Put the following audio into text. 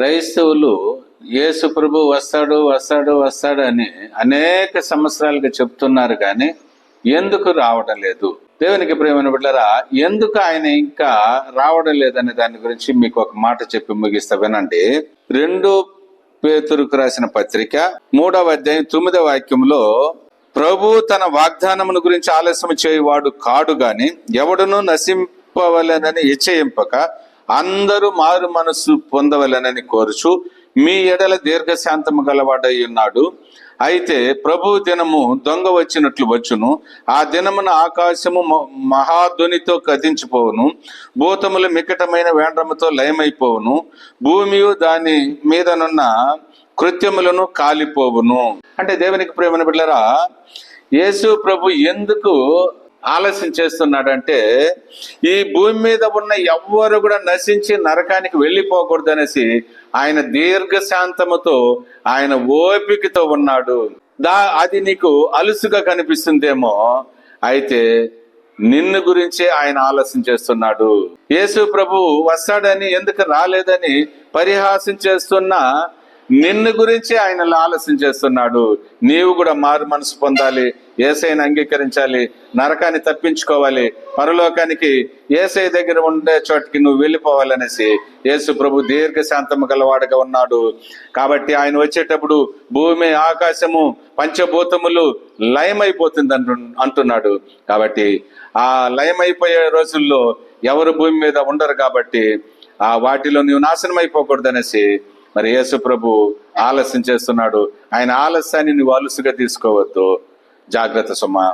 క్రైస్తవులు యేసు ప్రభు వస్తాడు వస్తాడు వస్తాడు అని అనేక సంవత్సరాలుగా చెప్తున్నారు కానీ ఎందుకు రావడం లేదు? దేవునికి ప్రేమైన బిడ్డరా ఎందుకు ఆయన ఇంకా రావడం లేదనే దాని గురించి మీకు ఒక మాట చెప్పి ముగిస్తా వినండి. రెండు పేతురుకు రాసిన పత్రిక మూడవ అధ్యాయం తొమ్మిదవ వాక్యంలో ప్రభు తన వాగ్దానమును గురించి ఆలస్యం చేయువాడు కాడు గాని ఎవడును నశింపవలెనని హెచ్చయింపక అందరూ మారు మనస్సు పొందవలెనని కోరుచు మీ ఎడల దీర్ఘశాంతము గలవాడై ఉన్నాడు. అయితే ప్రభు దినము దొంగ వచ్చినట్లు వచ్చును. ఆ దినమున ఆకాశము మ- మహాధ్వనితో కదించిపోవును. భూతములు మికటమైన వేండ్రముతో లయమైపోవును. భూమియు దాని మీదనున్న కృత్యములను కాలిపోవును. అంటే దేవునికి ప్రేమను బిడ్డరా యేసు ప్రభు ఎందుకు ఆలస్యం చేస్తున్నాడంటే ఈ భూమి మీద ఉన్న ఎవ్వరు కూడా నశించి నరకానికి వెళ్ళిపోకూడదు అనేసి ఆయన దీర్ఘశాంతముతో ఆయన ఓపికతో ఉన్నాడు. దా అది నీకు అలుసుగా కనిపిస్తుందేమో. అయితే నిన్ను గురించే ఆయన ఆలస్యం చేస్తున్నాడు. యేసు ప్రభు వస్తాడని ఎందుకు రాలేదని పరిహాసం చేస్తున్న నిన్ను గురించి ఆయన ఆలస్యం చేస్తున్నాడు. నీవు కూడా మారు మనసు పొందాలి. ఏసైని అంగీకరించాలి. నరకాన్ని తప్పించుకోవాలి. పరలోకానికి ఏసై దగ్గర ఉండే చోటికి నువ్వు వెళ్ళిపోవాలనేసి యేసు ప్రభు దీర్ఘశాంతము గలవాడుగా ఉన్నాడు. కాబట్టి ఆయన వచ్చేటప్పుడు భూమి ఆకాశము పంచభూతములు లయమైపోతుంది అంటు అంటున్నాడు. కాబట్టి ఆ లయమైపోయే రోజుల్లో ఎవరు భూమి మీద ఉండరు కాబట్టి ఆ వాటిలో నీవు నాశనం అయిపోకూడదనేసి మరి యేసు ప్రభు ఆలస్యం చేస్తున్నాడు. ఆయన ఆలస్యాన్ని నువ్వు అలుసుగా తీసుకోవద్దు. జాగ్రత్త సుమా.